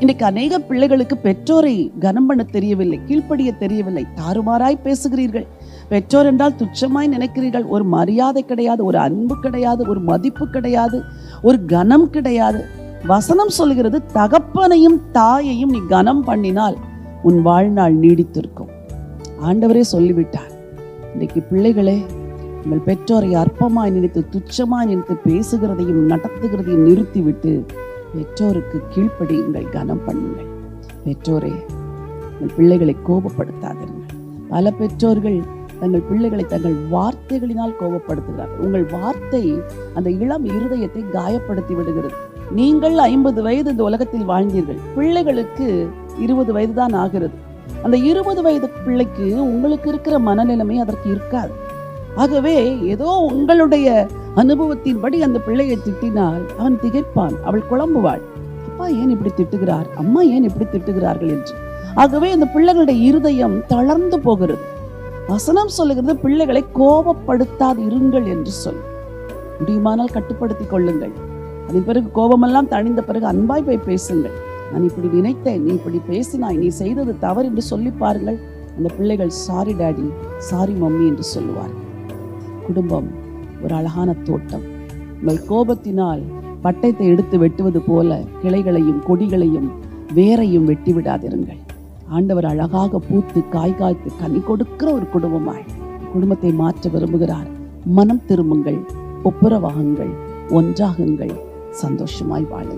இன்னைக்கு அநேக பிள்ளைகளுக்கு பெற்றோரை கனம் பண்ண தெரியவில்லை கீழ்ப்படிய தெரியவில்லை. தாறுமாறாய் பேசுகிறீர்கள். பெற்றோர் என்றால் துச்சமாய் நினைக்கிறீர்கள். ஒரு மரியாதை கிடையாது ஒரு அன்பு கிடையாது ஒரு மதிப்பு கிடையாது ஒரு கனம் கிடையாது. வசனம் சொல்கிறது தகப்பனையும் தாயையும் நீ கனம் பண்ணினால் உன் வாழ்நாள் நீடித்திருக்கும். ஆண்டவரே சொல்லிவிட்டார் இன்னைக்கு பிள்ளைகளே உங்கள் பெற்றோரை அற்பமாய் நினைத்து துச்சமாய் நினைத்து பேசுகிறதையும் நடத்துகிறதையும் நிறுத்திவிட்டு பெற்றோருக்கு கீழ்ப்படியுங்கள் கனம் பண்ணுங்கள். பெற்றோரே உங்கள் பிள்ளைகளை கோபப்படுத்தாதீர்கள் பல பெற்றோர்கள் தங்கள் பிள்ளைகளை தங்கள் வார்த்தைகளினால் கோபப்படுத்துகிறார்கள். உங்கள் வார்த்தை அந்த இளம் இருதயத்தை காயப்படுத்தி விடுகிறது. நீங்கள் ஐம்பது வயது இந்த உலகத்தில் வாழ்ந்தீர்கள். பிள்ளைகளுக்கு இருபது வயது தான் ஆகிறது. அந்த இருபது வயது பிள்ளைக்கு உங்களுக்கு இருக்கிற மனநிலைமை அதற்கு இருக்காது. ஆகவே ஏதோ உங்களுடைய அனுபவத்தின்படி அந்த பிள்ளையை திட்டினால் அவன் திகைப்பான் அவள் குழம்புவாள். அப்பா ஏன் இப்படி திட்டுகிறார்? அம்மா ஏன் இப்படி திட்டுகிறார்கள் என்று. ஆகவே அந்த பிள்ளைகளுடைய இருதயம் தளர்ந்து போகிறது. வசனம் சொல்லுகிறது பிள்ளைகளை கோபப்படுத்தாது இருங்கள் என்று சொல். முடியுமானால் கட்டுப்படுத்திக் கொள்ளுங்கள். அதன் பிறகு கோபமெல்லாம் தணிந்த பிறகு அன்பாய் போய் பேசுங்கள். நான் இப்படி நினைத்தேன் நீ இப்படி பேசினாய் நீ செய்தது தவறு என்று சொல்லி பாருங்கள். அந்த பிள்ளைகள் சாரி டாடி சாரி மம்மி என்று சொல்லுவார்கள். குடும்பம் ஒரு அழகான தோட்டம். உங்கள் கோபத்தினால் பட்டயத்தை எடுத்து வெட்டுவது போல கிளைகளையும் கொடிகளையும் வேரையும் வெட்டி விடாதிருங்கள். ஆண்டவர் அழகாக பூத்து காய் காய்த்து கனி கொடுக்கிற ஒரு குடும்பமாய் குடும்பத்தை மாற்ற விரும்புகிறார். மனம் திரும்புங்கள் ஒப்புரவாகுங்கள் ஒன்றாகுங்கள் சந்தோஷமாய் வாழுங்கள்.